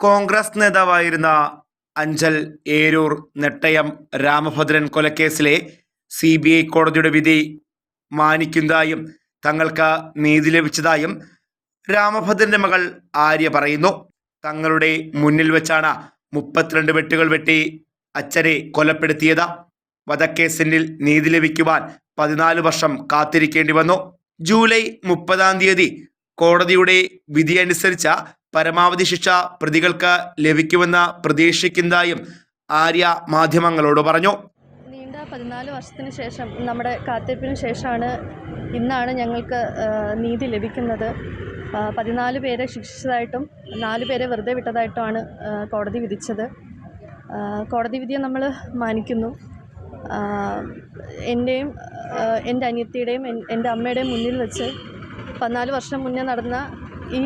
കോൺഗ്രസ് നേതാവായിരുന്ന അഞ്ചൽ ഏരൂർ നെട്ടയം രാമഭദ്രൻ കൊലക്കേസിലെ C B I കോടതിയുടെ വിധി മാനിക്കുന്നതായും തങ്ങൾക്ക് നീതി ലഭിച്ചതായും രാമഭദ്രന്റെ മകൾ ആര്യ പറയുന്നു. തങ്ങളുടെ മുന്നിൽ വെച്ചാണ് മുപ്പത്തിരണ്ട് വെട്ടുകൾ വെട്ടി അച്ഛനെ കൊലപ്പെടുത്തിയത്. വധക്കേസിൽ നീതി ലഭിക്കുവാൻ പതിനാല് വർഷം കാത്തിരിക്കേണ്ടി വന്നു. ജൂലൈ മുപ്പതാം തീയതി കോടതിയുടെ വിധി അനുസരിച്ച പരമാവധി ശിക്ഷ പ്രതികൾക്ക് ലഭിക്കുമെന്ന് പ്രതീക്ഷിക്കുന്നതായും ആര്യ മാധ്യമങ്ങളോട് പറഞ്ഞു. നീണ്ട പതിനാല് വർഷത്തിന് ശേഷം നമ്മുടെ കാത്തിരിപ്പിന് ശേഷമാണ് ഇന്നാണ് ഞങ്ങൾക്ക് നീതി ലഭിക്കുന്നത്. പതിനാല് പേരെ ശിക്ഷിച്ചതായിട്ടും നാല് പേരെ വെറുതെ വിട്ടതായിട്ടുമാണ് കോടതി വിധിച്ചത്. കോടതി വിധിയെ നമ്മൾ മാനിക്കുന്നു. എന്റെയും എന്റെ അനിയത്തിയുടെയും എന്റെ അമ്മയുടെയും മുന്നിൽ വെച്ച് പതിനാല് വർഷം മുന്നേ നടന്ന ഈ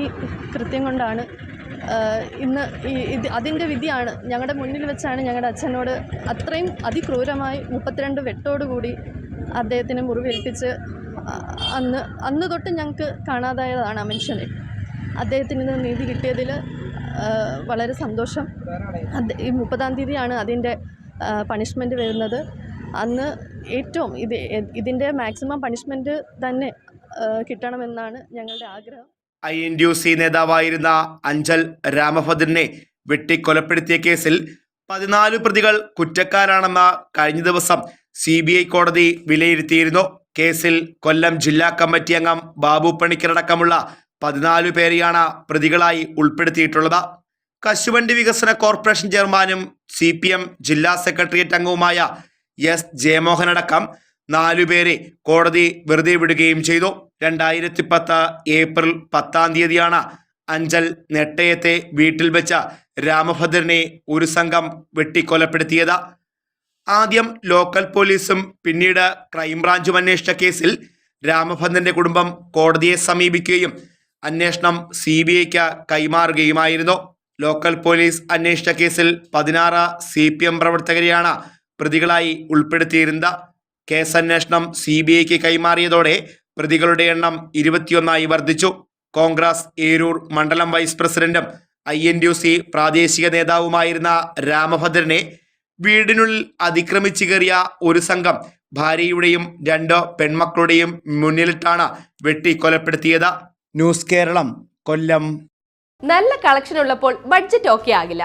കൃത്യം കൊണ്ടാണ് ഇന്ന് ഈ ഇത് അതിന്റെ വിധിയാണ്. ഞങ്ങളുടെ മുന്നിൽ വെച്ചാണ് ഞങ്ങളുടെ അച്ഛനോട് അത്രയും അതിക്രൂരമായി മുപ്പത്തിരണ്ട് വെട്ടോടുകൂടി അദ്ദേഹത്തിന് മുറിവേൽപ്പിച്ച് അന്ന് അന്ന് തൊട്ട് ഞങ്ങൾക്ക് കാണാതായതാണ് ആ മനുഷ്യനെ. അദ്ദേഹത്തിന് ഇന്ന് നീതി കിട്ടിയതിൽ വളരെ സന്തോഷം. ഈ മുപ്പതാം തീയതിയാണ് അതിന്റെ പണിഷ്മെന്റ് വരുന്നത്. അന്ന് ഏറ്റവും ഇത് ഇതിന്റെ മാക്സിമം പണിഷ്മെന്റ് തന്നെ കിട്ടണമെന്നാണ് ഞങ്ങളുടെ ആഗ്രഹം. I N D U C നേതാവായിരുന്ന അഞ്ചൽ രാമഭദ്രനെ വെട്ടിക്കൊലപ്പെടുത്തിയ കേസിൽ പതിനാല് പ്രതികൾ കുറ്റക്കാരാണെന്ന് കഴിഞ്ഞ ദിവസം സി ബി ഐ കോടതി വിലയിരുത്തിയിരുന്നു. കേസിൽ കൊല്ലം ജില്ലാ കമ്മിറ്റി അംഗം ബാബു പണിക്കരടക്കമുള്ള പതിനാല് പേരെയാണ് പ്രതികളായി ഉൾപ്പെടുത്തിയിട്ടുള്ളത്. കശുവണ്ടി വികസന കോർപ്പറേഷൻ ചെയർമാനും സി ജില്ലാ സെക്രട്ടേറിയറ്റ് അംഗവുമായ എസ് ജയമോഹനടക്കം നാലുപേരെ കോടതി വെറുതെ വിടുകയും ചെയ്തു. രണ്ടായിരത്തി പത്ത് ഏപ്രിൽ പത്താം തീയതിയാണ് അഞ്ചൽ നെട്ടയത്തെ വീട്ടിൽ വെച്ച രാമഭദ്രനെ ഒരു സംഘം വെട്ടിക്കൊലപ്പെടുത്തിയത്. ആദ്യം ലോക്കൽ പോലീസും പിന്നീട് ക്രൈംബ്രാഞ്ചും അന്വേഷിച്ച കേസിൽ രാമഭദ്രന്റെ കുടുംബം കോടതിയെ സമീപിക്കുകയും അന്വേഷണം സി ബി ഐക്ക് കൈമാറുകയുമായിരുന്നു. ലോക്കൽ പോലീസ് അന്വേഷിച്ച കേസിൽ പതിനാറ് സി പി എം പ്രവർത്തകരെയാണ് പ്രതികളായി ഉൾപ്പെടുത്തിയിരുന്നത്. കേസ് അന്വേഷണം സി ബി ഐക്ക് കൈമാറിയതോടെ പ്രതികളുടെ എണ്ണം ഇരുപത്തിയൊന്നായി വർദ്ധിച്ചു. കോൺഗ്രസ് ഏരൂർ മണ്ഡലം വൈസ് പ്രസിഡന്റും ഐ എൻ യു സി പ്രാദേശിക നേതാവുമായിരുന്ന രാമഭദ്രനെ വീടിനുള്ളിൽ അതിക്രമിച്ചു കയറിയ ഒരു സംഘം ഭാര്യയുടെയും രണ്ട് പെൺമക്കളുടെയും മുന്നിലിട്ടാണ് വെട്ടി കൊലപ്പെടുത്തിയത്. ന്യൂസ് കേരളം കൊല്ലം. നല്ല കളക്ഷൻ ഉള്ളപ്പോൾ ബഡ്ജറ്റ് ഓക്കെ ആകില്ല.